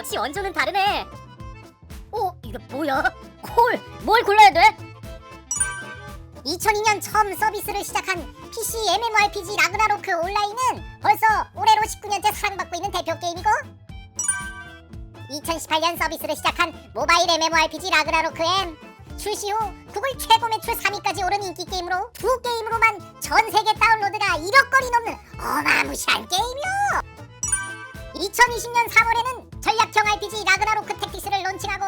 역시 원조는 다르네. 오, 이게 뭐야? 콜, 뭘 골라야 돼? 2002년 처음 서비스를 시작한 PC MMORPG 라그나로크 온라인은 벌써 올해로 19년째 사랑받고 있는 대표 게임이고 2018년 서비스를 시작한 모바일 MMORPG 라그나로크 M 출시 후 구글 최고 매출 3위까지 오른 인기 게임으로 두 게임으로만 전 세계 다운로드가 1억 건이 넘는 어마무시한 게임이요 2020년 3월에는 전략형 RPG 라그나로크 택티스를 론칭하고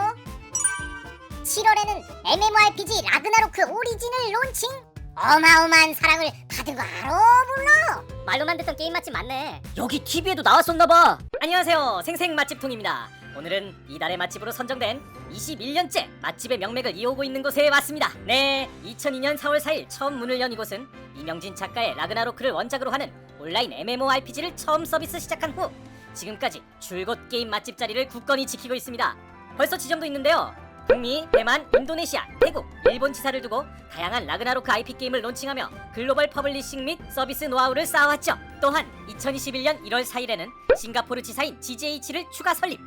7월에는 MMORPG 라그나로크 오리진을 론칭 어마어마한 사랑을 받은 거 알아 몰라 말로만 듣던 게임 맛집 맞네. 여기 TV에도 나왔었나봐. 안녕하세요, 생생 맛집통입니다. 오늘은 이달의 맛집으로 선정된 21년째 맛집의 명맥을 이어오고 있는 곳에 왔습니다. 네, 2002년 4월 4일 처음 문을 연 이곳은 이명진 작가의 라그나로크를 원작으로 하는 온라인 MMORPG를 처음 서비스 시작한 후 지금까지 줄곧 게임 맛집 자리를 굳건히 지키고 있습니다. 벌써 지점도 있는데요. 북미, 대만, 인도네시아, 태국, 일본 지사를 두고 다양한 라그나로크 IP 게임을 론칭하며 글로벌 퍼블리싱 및 서비스 노하우를 쌓아왔죠. 또한 2021년 1월 4일에는 싱가포르 지사인 GJH를 추가 설립.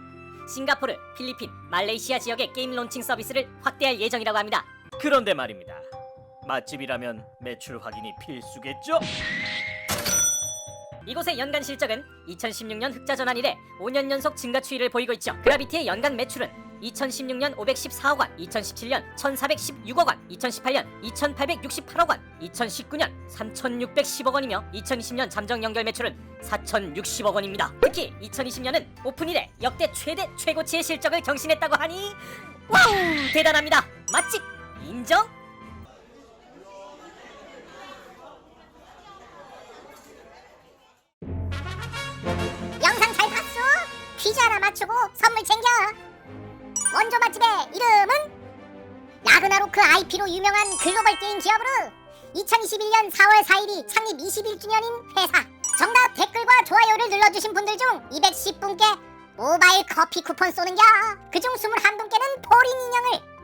싱가포르, 필리핀, 말레이시아 지역의 게임 론칭 서비스를 확대할 예정이라고 합니다. 그런데 말입니다. 맛집이라면 매출 확인이 필수겠죠? 이곳의 연간 실적은 2016년 흑자 전환 이래 5년 연속 증가 추이를 보이고 있죠. 그라비티의 연간 매출은 2016년 514억 원, 2017년 1416억 원, 2018년 2868억 원, 2019년 3610억 원이며 2020년 잠정 연결 매출은 4060억 원입니다. 특히 2020년은 오픈 이래 역대 최대 최고치의 실적을 경신했다고 하니 와우 대단합니다. 맛집 인정? 퀴즈 하나 맞추고 선물 챙겨. 원조 맛집의 이름은 라그나로크 IP로 유명한 글로벌 게임 기업으로 2021년 4월 4일이 창립 21주년인 회사. 정답 댓글과 좋아요를 눌러주신 분들 중 210분께 모바일 커피 쿠폰 쏘는겨. 그중 21분께는 포링 인형을